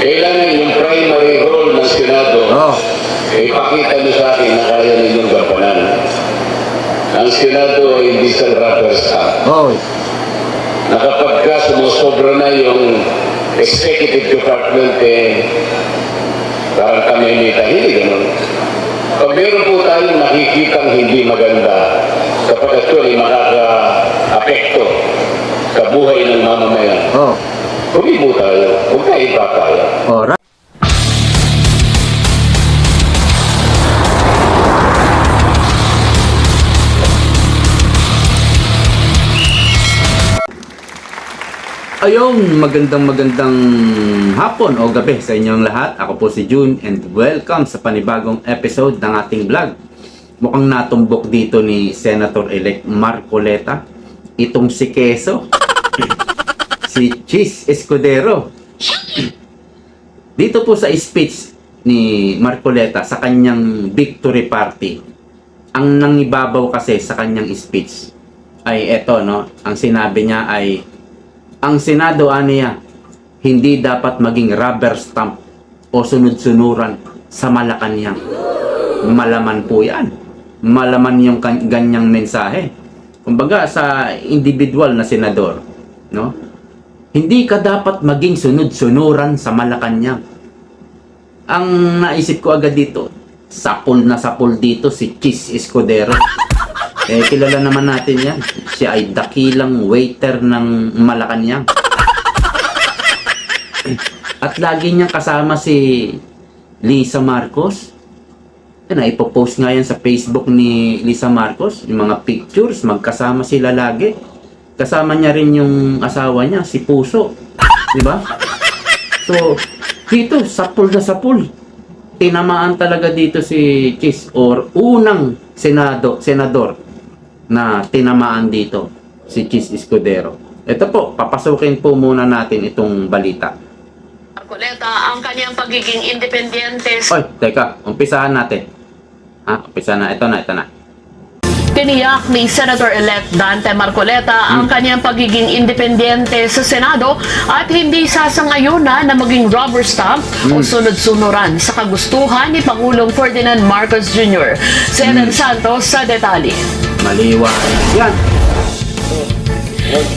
Kailangan yung primary role ng Senado, Oh. ipakita nyo sa akin na kaya ninyong gampanan. Ang Senado ay hindi sa rubber stamp. Oh. Na kapag ka sumusobra na yung executive department, eh, parang kami may tahili, ganun. Pag meron po tayong nakikitang hindi maganda, kapag ito ay makaka-apekto sa buhay ng mamamayan, Oh. Humibo tayo. Huwag tayo ipapaya. Alright. Ayun, magandang magandang hapon o gabi sa inyong lahat. Ako po si June and welcome sa panibagong episode ng ating vlog. Mukhang natumbok dito ni Senator-elect Marcoleta itong si Keso, si Cheese Escudero. Dito po sa speech ni Marcoleta sa kanyang victory party, ang nangibabaw kasi sa kanyang speech ay eto no, ang sinabi niya ay ang Senado aniya hindi dapat maging rubber stamp o sunod-sunuran sa Malacanang. Malaman po yan. Malaman yung ganyang mensahe. Kumbaga sa individual na senador, no? Hindi ka dapat maging sunod-sunuran sa Malacanang. Ang naisip ko agad dito, sapul na sapul dito si Cheese Escudero. Eh, kilala naman natin yan. Siya ay dakilang waiter ng Malacanang. At lagi niyang kasama si Lisa Marcos. Yan, ipopost nga yan sa Facebook ni Lisa Marcos. Yung mga pictures, magkasama sila lagi. Kasama niya rin yung asawa niya, si Puso. Di ba? So, dito, sapul na sapul. Tinamaan talaga dito si Chis or unang senado, senador na tinamaan dito si Chis Escudero. Ito po, papasukin po muna natin itong balita. Marcoleta ang kanyang pagiging independyente Oy, teka, umpisahan natin. Ha, umpisahan na. Ito na, ito na. Tiniyak ni Senator-elect Dante Marcoleta ang kanyang pagiging independyente sa Senado at hindi sasangayuna na maging rubber stamp o sunod-sunuran sa kagustuhan ni Pangulong Ferdinand Marcos Jr. Si Eden Santos sa detalye. Maliwanag yan.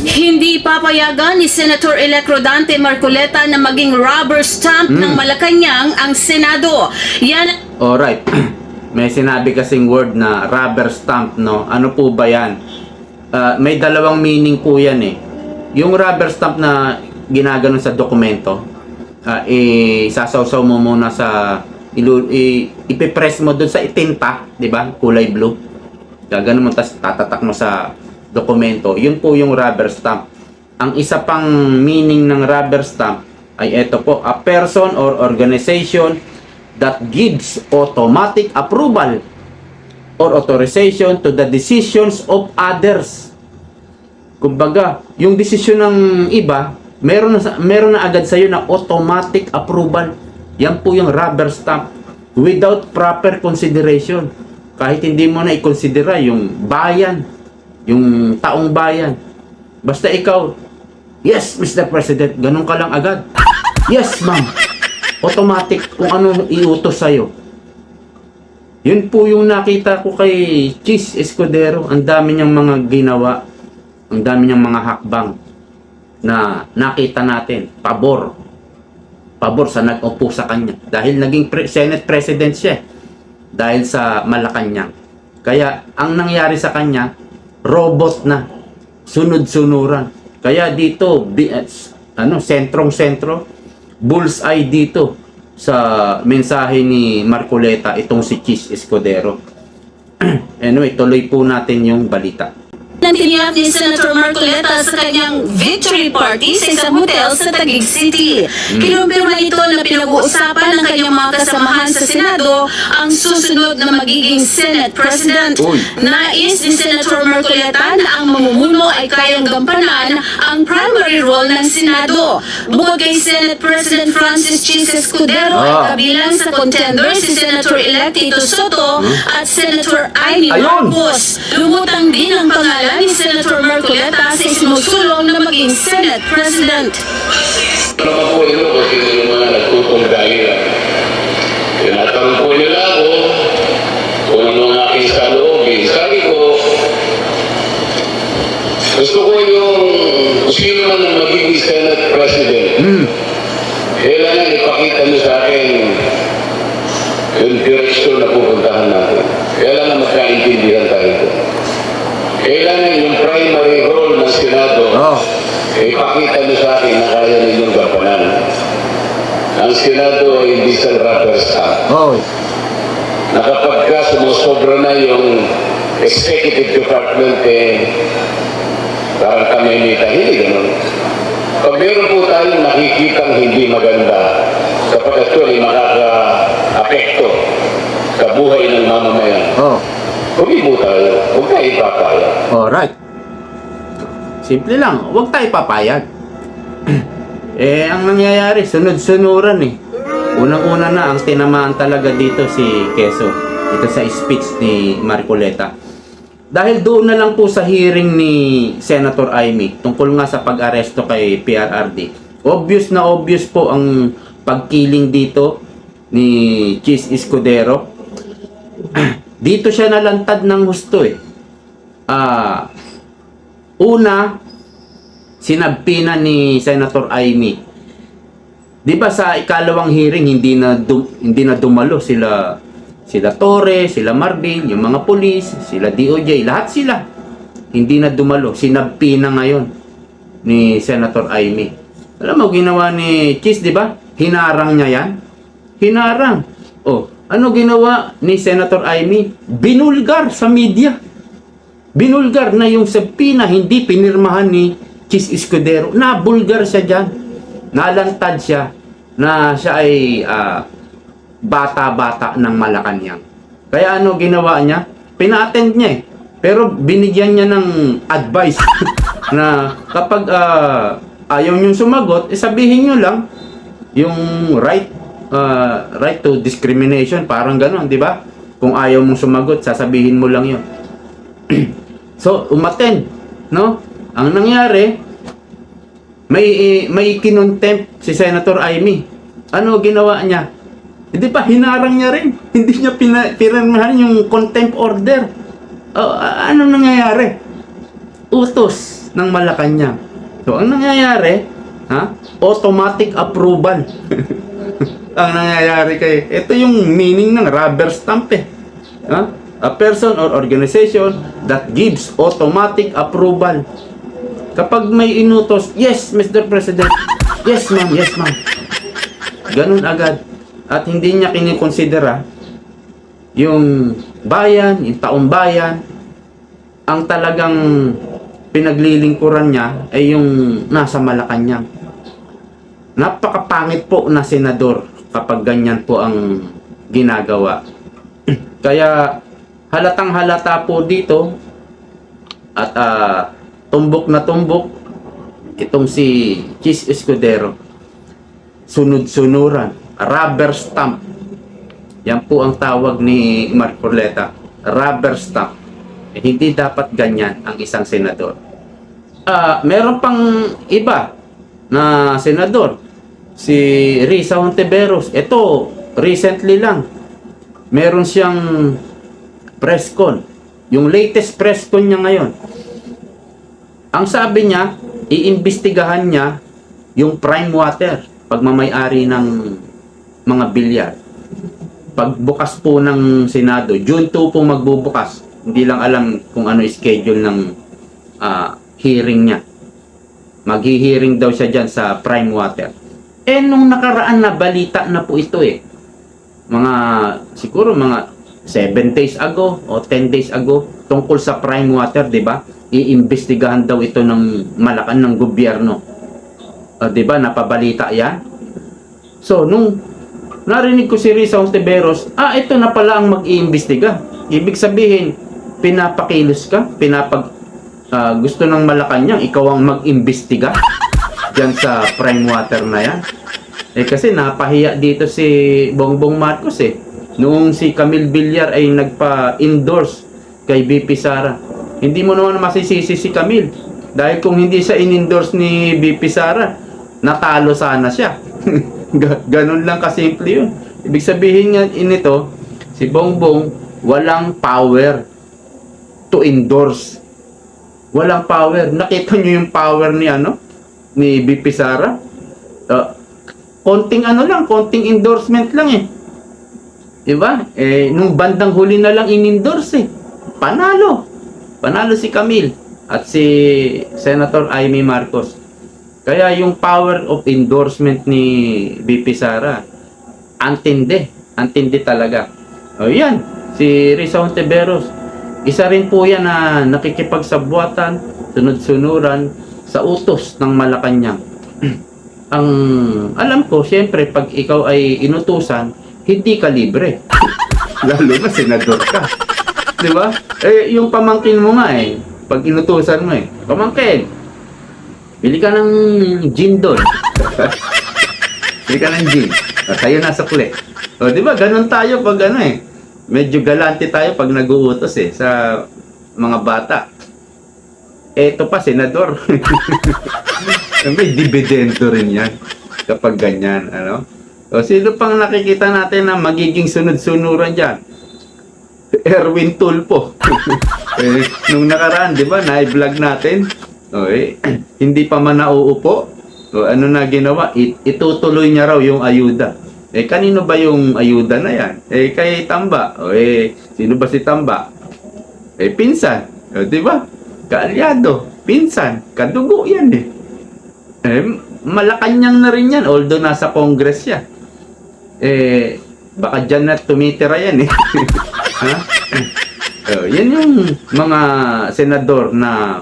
Hindi papayagan ni Senator-elect Rodante Marcoleta na maging rubber stamp ng Malacanang ang Senado. Yan Alright. may sinabi kasing word na rubber stamp, no? Ano po ba yan? Ah, may dalawang meaning po yan eh. Yung rubber stamp na ginaganon sa dokumento, ah, eh, sasawsaw mo muna sa ilu, i, ipipress mo dun sa itinta, di ba? Kulay blue. Gaganon mo, tapos tatatak mo sa dokumento. Yun po yung rubber stamp. Ang isa pang meaning ng rubber stamp ay ito po, a person or organization that gives automatic approval or authorization to the decisions of others. Kumbaga, yung desisyon ng iba, meron na, meron na agad sa'yo na automatic approval. Yan po yung rubber stamp without proper consideration. Kahit hindi mo na i-considera yung bayan, yung taong bayan. Basta ikaw, yes, Mr. President, ganun ka lang agad. Yes, ma'am. Automatic kung ano iutos sa'yo. Yun po yung nakita ko kay Cheese Escudero. Ang dami niyang mga ginawa. Ang dami niyang mga hakbang na nakita natin. Pabor. Pabor sa nag-upo sa kanya. Dahil naging pre- Senate President siya. Dahil sa Malacanang. Kaya ang nangyari sa kanya, robot na. Sunod-sunuran. Kaya dito, s- ano, sentrong-sentro, bullseye dito sa mensahe ni Marcoleta itong si Cheese Escudero. anyway, tuloy po natin yung balita. Tiniyak ni Senator Marcoleta sa kanyang victory party sa isang hotel sa Taguig City. Kinumpirma ito na pinag-uusapan ng kanyang mga kasamahan sa Senado ang susunod na magiging Senate President. Uy. Nais ni Senator Marcoleta na ang mamumuno ay kayang gampanan ang primary role ng Senado. Bukod kay Senate President Francis Chis Escudero Ah. ay kabilang sa contender si Senator-elect Tito Soto at Senator Ayun. Marcos. Lumutang din ang pangalan ni Senator Marcoleta sa isinusulong na maging Senate President. Ano pa po ito kung sino yung mga nagtulong kung dahilan. Tinatanong po nila ako kung ano ang aking saloobin. Sabi ko, gusto ko yung sino man ang magiging Senate President. Kailangan ipakita niyo sa akin yung direksyon na pupuntahan natin. Kailangan magkaintindihan tayo doon. Kailangan yung primary role ng Senado, Oh. ipakita niyo sa akin na kaya ninyong gampanan. Ang Senado ay hindi sa rubber stamp Oh, na kapag ka sumusobra na yung executive department, eh, parang kami nita, hindi ganun. Pag meron po tayong nakikitang hindi maganda, kapag ito ay makaka-apekto sa buhay ng mamamayan, oh. Humibo tayo, huwag tayo ipapaya. Alright. Simple lang, huwag tayo papayag. eh, ang nangyayari, sunod-sunuran eh. Unang-una na, ang tinamaan talaga dito si Keso. Ito sa speech ni Marcoleta. Dahil doon na lang po sa hearing ni Senator Amy tungkol nga sa pag-aresto kay PRRD. Obvious na obvious po ang pagkiling dito ni Cheese Escudero. dito siya nalantad ng husto eh. Ah, una, sinabpi na ni Senator Amy. 'Di ba sa ikalawang hearing hindi na dum- hindi na dumalo sila sila Torre, sila Marvin, yung mga pulis, sila DOJ, lahat sila. Hindi na dumalo, sinabpi na ngayon ni Senator Amy. Alam mo ginawa ni Cheese, 'di ba? Hinarang niya 'yan. Hinarang. Oh, ano ginawa ni Senator Amy? Binulgar sa media. Binulgar na yung sabpina hindi pinirmahan ni Chis Escudero. Nabulgar siya dyan. Nalantad siya na siya ay ah, bata-bata ng Malacanang. Kaya ano ginawa niya? Pina-attend niya eh. Pero binigyan niya ng advice na kapag ah, ayaw niyong sumagot, eh sabihin niyo lang yung right ah, right to discrimination, parang gano'n, di ba? Kung ayaw mong sumagot, sasabihin mo lang yun. So, umattend, no? Ang nangyari, may may kinontempt si Senator Amy. Ano ginawa niya? Hindi pa hinarang niya rin. Hindi niya pina, pinirmahan yung contempt order. A- ano nangyayari? Utos ng Malacanang. So, ang nangyayari, ha? Automatic approval. ang nangyayari kay ito yung meaning ng rubber stamp eh. Ha? A person or organization that gives automatic approval. Kapag may inutos, yes, Mr. President. Yes, ma'am. Yes, ma'am. Ganun agad. At hindi niya kinikonsidera yung bayan, yung taong bayan, ang talagang pinaglilingkuran niya ay yung nasa Malacanang. Napakapangit po na senador kapag ganyan po ang ginagawa. Kaya halatang halata po dito at ah, tumbok na tumbok itong si Chis Escudero. Sunod-sunuran, rubber stamp. Yan po ang tawag ni Marcoleta. Rubber stamp. Eh, hindi dapat ganyan ang isang senador. Ah, meron pang iba na senador. Si Risa Hontiveros. Ito, recently lang. Meron siyang press con. Yung latest press con niya ngayon. Ang sabi niya, iimbestigahan niya yung prime water, pagmamayari ng mga bilyar. Pagbukas po ng Senado, June 2 po magbubukas. Hindi lang alam kung ano schedule ng ah, hearing niya. Maghi-hearing daw siya dyan sa prime water. Eh, nung nakaraan na balita na po ito eh. Mga, siguro mga 7 days ago o 10 days ago tungkol sa prime water, di ba? Iimbestigahan daw ito ng malakan ng gobyerno. Ah, di ba? Napabalita yan. So, nung narinig ko si Risa Ontiveros, ah, ito na pala ang mag-iimbestiga. Ibig sabihin, pinapakilos ka, pinapag, ah, gusto ng Malacanang, ikaw ang mag-imbestiga dyan sa prime water na yan. Eh kasi napahiya dito si Bongbong Marcos eh. Noong si Camille Villar ay nagpa-endorse kay BP Sara. Hindi mo naman masisisi si Camille. Dahil kung hindi siya in-endorse ni BP Sara, natalo sana siya. Ga- Ganun lang kasimple yun. Ibig sabihin nga inito, si Bongbong walang power to endorse. Walang power. Nakita nyo yung power ni ano? Ni BP Sara? Uh, konting ano lang, konting endorsement lang eh. Diba? Eh, nung bandang huli na lang in-endorse eh. Panalo. Panalo si Camille at si Senator Amy Marcos. Kaya yung power of endorsement ni BP Sara, antindi. Antindi talaga. O yan, si Risa Ontiveros. Isa rin po yan na nakikipagsabwatan, sunod-sunuran sa utos ng Malacanang. Ang alam ko, syempre, pag ikaw ay inutusan, hindi ka libre. Lalo na senador ka. Di ba? Eh, yung pamangkin mo nga eh, pag inutusan mo eh, pamangkin, bili ka ng gin doon. bili ka ng gin. O, sa'yo na sukli. O, di ba? Ganun tayo pag ano eh. Medyo galante tayo pag nag-uutos eh, sa mga bata. Eto pa, senador. May dividendo rin yan kapag ganyan, ano? O sino pang nakikita natin na magiging sunod-sunuran dyan? Erwin Tulpo. eh, nung nakaraan, di ba, na-vlog natin, o, eh, hindi pa man nauupo, o, ano na ginawa? It, itutuloy niya raw yung ayuda. Eh, kanino ba yung ayuda na yan? Eh, kay Tamba. O, eh, sino ba si Tamba? Eh, pinsan. O, di ba? Kaalyado. Pinsan. Kadugo yan eh. Eh, Malacanang na rin yan, although nasa Congress siya. Eh, baka dyan na tumitira yan eh. ha? Oh, yan yung mga senador na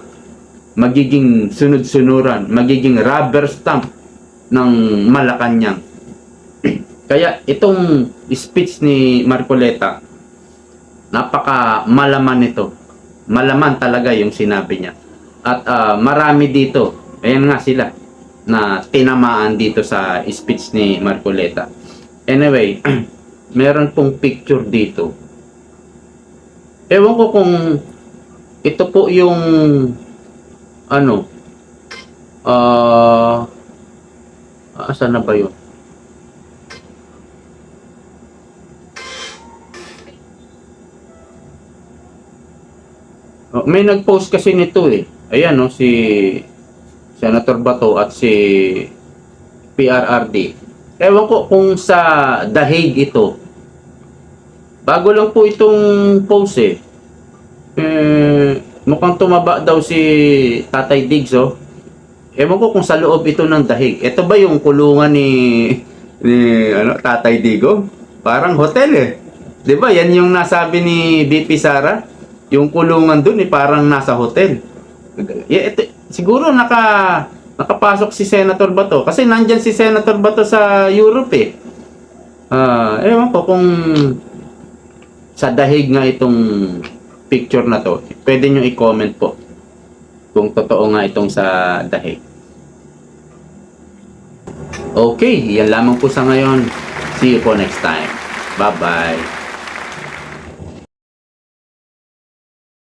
magiging sunod-sunuran, magiging rubber stamp ng Malacanang. Kaya itong speech ni Marcoleta, napaka malaman nito. Malaman talaga yung sinabi niya. At ah, marami dito, ayan nga sila, na tinamaan dito sa speech ni Marcoleta. Anyway, meron pong picture dito. Ewan ko kung ito po yung ano ah asan na ba yun? Oh, may nag-post kasi nito eh. Ayan no, si Senator Bato at si PRRD. Ewan ko kung sa dahig ito. Bago lang po itong post eh. eh mukhang tumaba daw si Tatay Diggs oh. Ewan ko kung sa loob ito ng dahig. Ito ba yung kulungan ni ni ano Tatay Digo? Parang hotel eh. 'Di ba? Yan yung nasabi ni BP Sara. Yung kulungan dun eh parang nasa hotel. Yeah, ito, siguro naka nakapasok si Senator Bato kasi nandyan si Senator Bato sa Europe eh. Ah, ewan ko kung sa dahig nga itong picture na to. Pwede nyo i-comment po kung totoo nga itong sa dahig. Okay, yan lamang po sa ngayon. See you po next time. Bye-bye.